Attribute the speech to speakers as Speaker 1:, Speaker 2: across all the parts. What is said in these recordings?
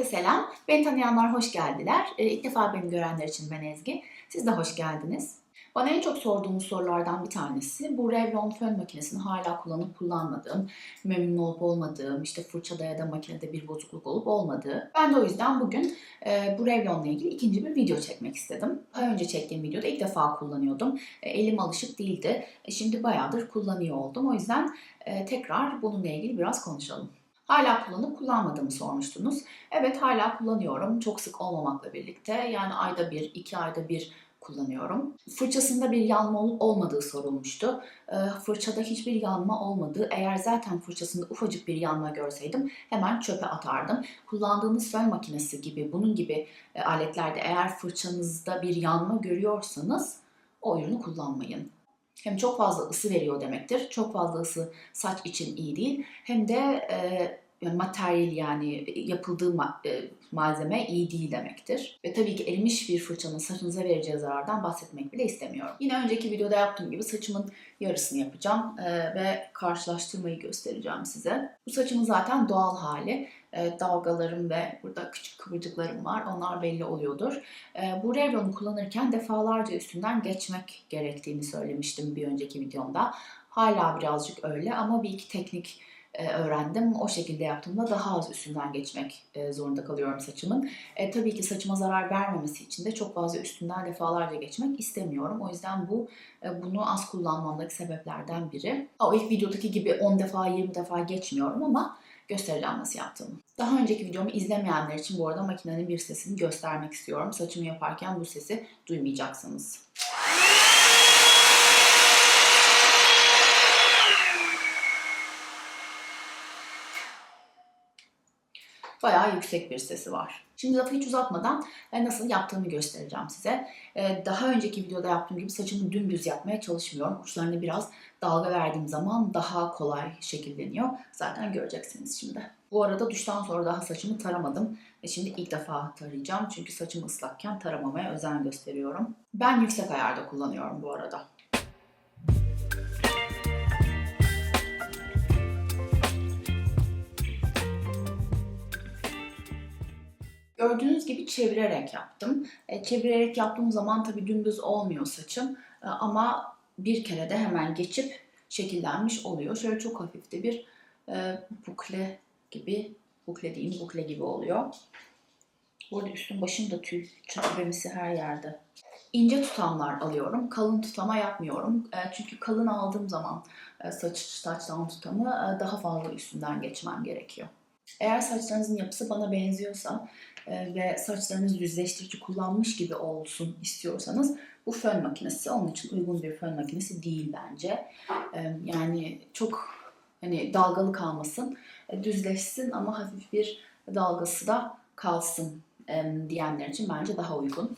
Speaker 1: Herkese selam. Beni tanıyanlar hoş geldiler. Ee, İlk defa beni görenler için ben Ezgi. Siz de hoş geldiniz. Bana en çok sorduğunuz sorulardan bir tanesi bu Revlon fön makinesini hala kullanıp kullanmadığım, memnun olup olmadığım, işte fırçada ya da makinede bir bozukluk olup olmadığı. Ben de o yüzden bugün e, bu Revlon'la ilgili ikinci bir video çekmek istedim. Daha önce çektiğim videoda ilk defa kullanıyordum. E, elim alışık değildi. E, şimdi bayağıdır kullanıyor oldum. O yüzden e, tekrar bununla ilgili biraz konuşalım. Hala kullanıp kullanmadığımı sormuştunuz. Evet hala kullanıyorum. Çok sık olmamakla birlikte. Yani ayda bir, iki ayda bir kullanıyorum. Fırçasında bir yanma olup olmadığı sorulmuştu. Ee, fırçada hiçbir yanma olmadı. Eğer zaten fırçasında ufacık bir yanma görseydim hemen çöpe atardım. Kullandığınız fön makinesi gibi bunun gibi e, aletlerde eğer fırçanızda bir yanma görüyorsanız o ürünü kullanmayın. Hem çok fazla ısı veriyor demektir. Çok fazla ısı saç için iyi değil. Hem de e, yani materyal yani yapıldığı ma- e, malzeme iyi değil demektir. Ve tabii ki erimiş bir fırçanın saçınıza vereceği zarardan bahsetmek bile istemiyorum. Yine önceki videoda yaptığım gibi saçımın yarısını yapacağım e, ve karşılaştırmayı göstereceğim size. Bu saçımın zaten doğal hali. E, dalgalarım ve burada küçük kıvırcıklarım var. Onlar belli oluyordur. E, bu Revlon'u kullanırken defalarca üstünden geçmek gerektiğini söylemiştim bir önceki videomda. Hala birazcık öyle ama bir iki teknik e, öğrendim. O şekilde yaptığımda daha az üstünden geçmek e, zorunda kalıyorum saçımın. E, tabii ki saçıma zarar vermemesi için de çok fazla üstünden defalarca geçmek istemiyorum. O yüzden bu e, bunu az kullanmamdaki sebeplerden biri. O ilk videodaki gibi 10 defa 20 defa geçmiyorum ama göstereceğim nasıl yaptığımı. Daha önceki videomu izlemeyenler için bu arada makinenin bir sesini göstermek istiyorum. Saçımı yaparken bu sesi duymayacaksınız. Bayağı yüksek bir sesi var. Şimdi lafı hiç uzatmadan e, nasıl yaptığımı göstereceğim size. E, Daha önceki videoda yaptığım gibi saçımı dümdüz yapmaya çalışmıyorum. Uçlarını biraz dalga verdiğim zaman daha kolay şekilleniyor. Zaten göreceksiniz şimdi. Bu arada duştan sonra daha saçımı taramadım. Ve şimdi ilk defa tarayacağım. Çünkü saçım ıslakken taramamaya özen gösteriyorum. Ben yüksek ayarda kullanıyorum bu arada. Gördüğünüz gibi çevirerek yaptım. E, çevirerek yaptığım zaman tabii dümdüz olmuyor saçım. E, ama bir kere de hemen geçip şekillenmiş oluyor. Şöyle çok hafif de bir e, bukle gibi, bukle değil bukle gibi oluyor. Bu arada üstüm başım da tüy, çatıbemisi her yerde. İnce tutamlar alıyorum. Kalın tutama yapmıyorum. E, çünkü kalın aldığım zaman e, saç saçtan tutamı e, daha fazla üstünden geçmem gerekiyor. Eğer saçlarınızın yapısı bana benziyorsa e, ve saçlarınız düzleştirici kullanmış gibi olsun istiyorsanız bu fön makinesi onun için uygun bir fön makinesi değil bence. E, Yani çok hani dalgalı kalmasın, e, düzleşsin ama hafif bir dalgası da kalsın e, diyenler için bence daha uygun.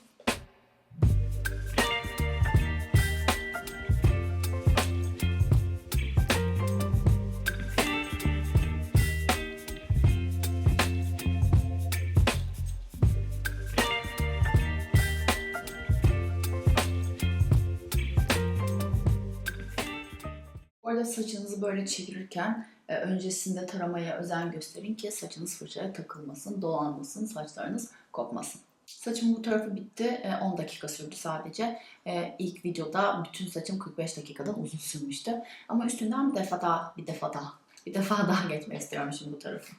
Speaker 1: Arada saçınızı böyle çevirirken e, öncesinde taramaya özen gösterin ki saçınız fırçaya takılmasın, dolanmasın, saçlarınız kopmasın. Saçımın bu tarafı bitti. E, 10 dakika sürdü sadece. E, ilk videoda bütün saçım 45 dakikadan uzun sürmüştü. Ama üstünden bir defa daha, bir defa daha, bir defa daha geçmek istiyorum şimdi bu tarafı.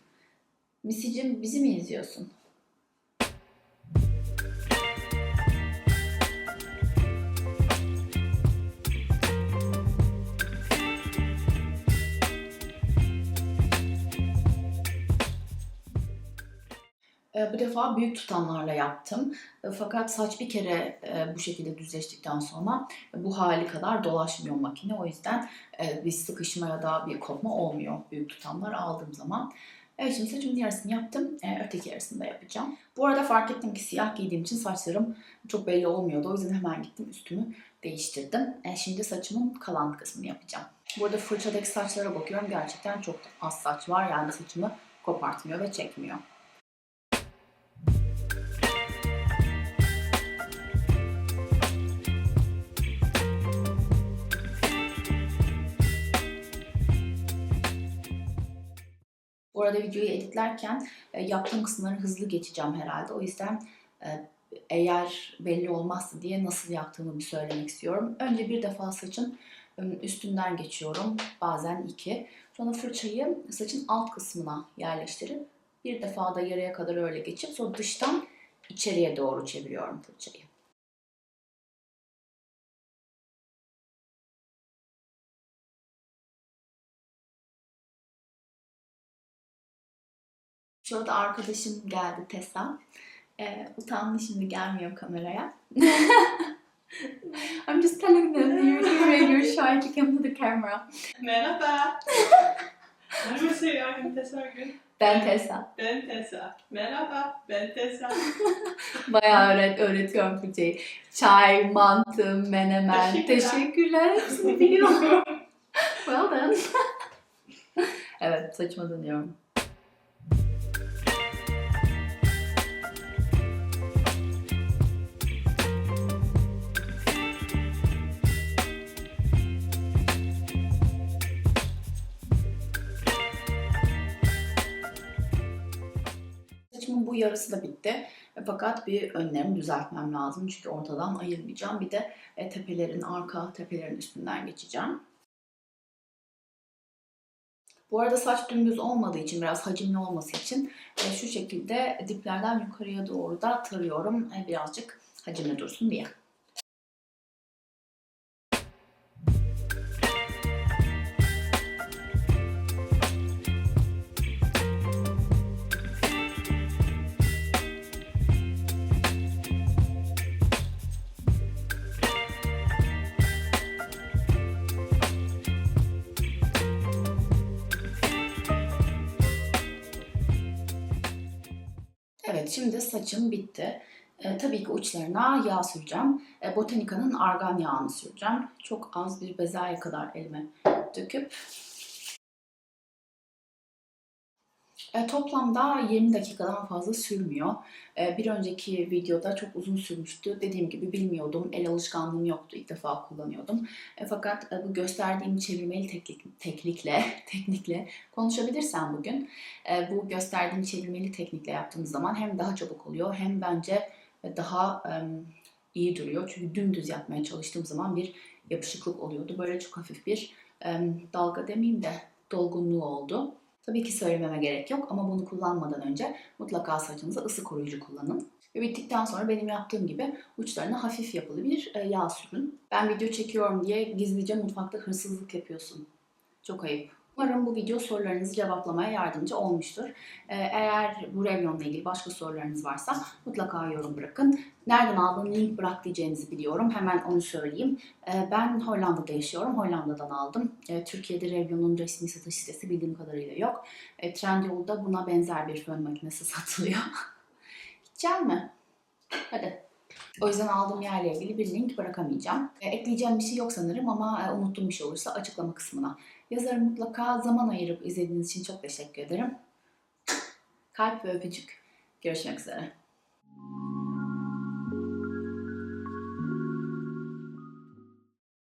Speaker 1: Misicim bizi mi izliyorsun? Bu defa büyük tutamlarla yaptım. E, Fakat saç bir kere e, bu şekilde düzleştikten sonra bu hali kadar dolaşmıyor makine. O yüzden e, bir sıkışma ya da bir kopma olmuyor büyük tutamlar aldığım zaman. Evet şimdi saçımın yarısını yaptım. E, Öteki yarısını da yapacağım. Bu arada fark ettim ki siyah giydiğim için saçlarım çok belli olmuyordu. O yüzden hemen gittim üstümü değiştirdim. Şimdi saçımın kalan kısmını yapacağım. Bu arada fırçadaki saçlara bakıyorum. Gerçekten çok az saç var. Yani saçımı kopartmıyor ve çekmiyor. Bu arada videoyu editlerken e, yaptığım kısımları hızlı geçeceğim herhalde. O yüzden e, eğer belli olmazsa diye nasıl yaptığımı bir söylemek istiyorum. Önce bir defa saçın üstünden geçiyorum. Bazen iki. Sonra fırçayı saçın alt kısmına yerleştirip bir defa da yarıya kadar öyle geçip sonra dıştan içeriye doğru çeviriyorum fırçayı. Şurada arkadaşım geldi Tessa. Ee, utandı şimdi gelmiyor kameraya. I'm just telling them that you're here and you're shy to come to the camera.
Speaker 2: Merhaba. Merhaba Seyhan Tessa Gün.
Speaker 1: Ben Tessa.
Speaker 2: Ben Tessa. Merhaba, ben Tessa.
Speaker 1: Bayağı öğret öğretiyorum Türkçeyi. Çay, mantı, menemen.
Speaker 2: Teşekkürler.
Speaker 1: Teşekkürler. Hepsini biliyorum. well done. evet saçma dönüyorum. Bu yarısı da bitti. E, Fakat bir önlerimi düzeltmem lazım. Çünkü ortadan ayırmayacağım. Bir de e, tepelerin, arka tepelerin üstünden geçeceğim. Bu arada saç dümdüz olmadığı için, biraz hacimli olması için e, şu şekilde diplerden yukarıya doğru da tarıyorum. Birazcık hacimli dursun diye. Evet, şimdi saçım bitti. E, tabii ki uçlarına yağ süreceğim. E, Botanica'nın argan yağını süreceğim. Çok az bir bezelye kadar elime döküp E, toplamda 20 dakikadan fazla sürmüyor. E, bir önceki videoda çok uzun sürmüştü. Dediğim gibi bilmiyordum. El alışkanlığım yoktu. İlk defa kullanıyordum. E, fakat bu gösterdiğim çevirmeli teknik, teknikle, teknikle konuşabilirsem bugün bu gösterdiğim çevirmeli teknikle yaptığımız zaman hem daha çabuk oluyor hem bence daha iyi duruyor. Çünkü dümdüz yapmaya çalıştığım zaman bir yapışıklık oluyordu. Böyle çok hafif bir dalga demeyeyim de dolgunluğu oldu. Tabii ki söylememe gerek yok ama bunu kullanmadan önce mutlaka saçınıza ısı koruyucu kullanın. Ve bittikten sonra benim yaptığım gibi uçlarına hafif yapılı bir e, yağ sürün. Ben video çekiyorum diye gizlice mutfakta hırsızlık yapıyorsun. Çok ayıp. Umarım bu video sorularınızı cevaplamaya yardımcı olmuştur. Ee, Eğer bu Revlon'la ilgili başka sorularınız varsa mutlaka yorum bırakın. Nereden aldığım link bırak diyeceğinizi biliyorum. Hemen onu söyleyeyim. Ee, Ben Hollanda'da yaşıyorum. Hollanda'dan aldım. Ee, Türkiye'de Revlon'un resmi satış sitesi bildiğim kadarıyla yok. Trendyol'da buna benzer bir fön makinesi satılıyor. Gideceğim mi? Hadi. O yüzden aldığım yerle ilgili bir link bırakamayacağım. E, ekleyeceğim bir şey yok sanırım ama e, unuttuğum bir şey olursa açıklama kısmına yazarım. Mutlaka zaman ayırıp izlediğiniz için çok teşekkür ederim. Kalp ve öpücük. Görüşmek üzere.